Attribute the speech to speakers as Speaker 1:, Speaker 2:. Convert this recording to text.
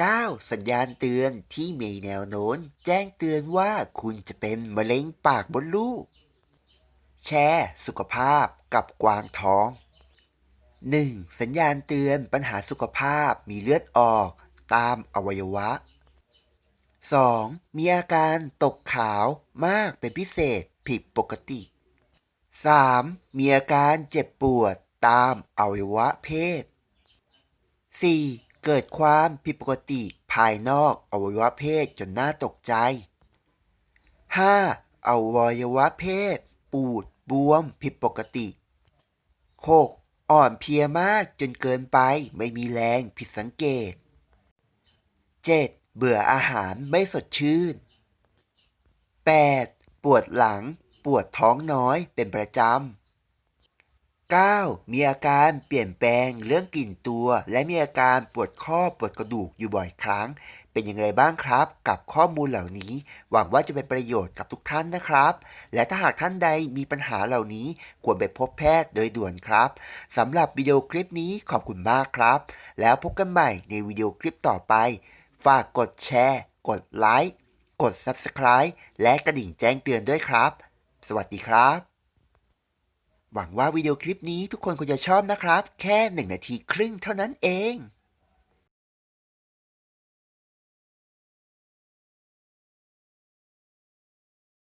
Speaker 1: 9. สัญญาณเตือนที่มีแนวโน้มแจ้งเตือนว่าคุณจะเป็นมะเร็งปากมดลูก แชร์สุขภาพกับกวางท้อง 1. สัญญาณเตือนปัญหาสุขภาพมีเลือดออกตามอวัยวะ 2. มีอาการตกขาวมากเป็นพิเศษผิดปกติ 3. มีอาการเจ็บปวดตามอวัยวะเพศ 4. เกิดความผิดปกติภายนอกอวัยวะเพศจนน่าตกใจ 5. อวัยวะเพศ ปูด บวม ผิดปกติ 6. อ่อนเพลียมากจนเกินไปไม่มีแรงผิดสังเกต 7. เบื่ออาหารไม่สดชื่น 8. ปวดหลัง ปวดท้องน้อยเป็นประจำ 9. มีอาการเปลี่ยนแปลงเรื่องกลิ่นตัว และมีอาการปวดข้อปวดกระดูกอยู่บ่อยครั้ง เป็นอย่างไรบ้างครับ กับข้อมูลเหล่านี้ หวังว่าจะเป็นประโยชน์กับทุกท่านนะครับ และถ้าหากท่านใดมีปัญหาเหล่านี้ควรไปพบแพทย์โดยด่วนครับสำหรับวิดีโอคลิปนี้ขอบคุณมากครับ แล้วพบกันใหม่ในวิดีโอคลิปต่อไป ฝากกดแชร์ กดไลค์กด Subscribe และกระดิ่งแจ้งเตือนด้วยครับ สวัสดีครับ หวังว่าวิดีโอคลิปนี้ทุกคนคงจะชอบนะครับ แค่ 1 นาทีครึ่งเท่านั้นเอง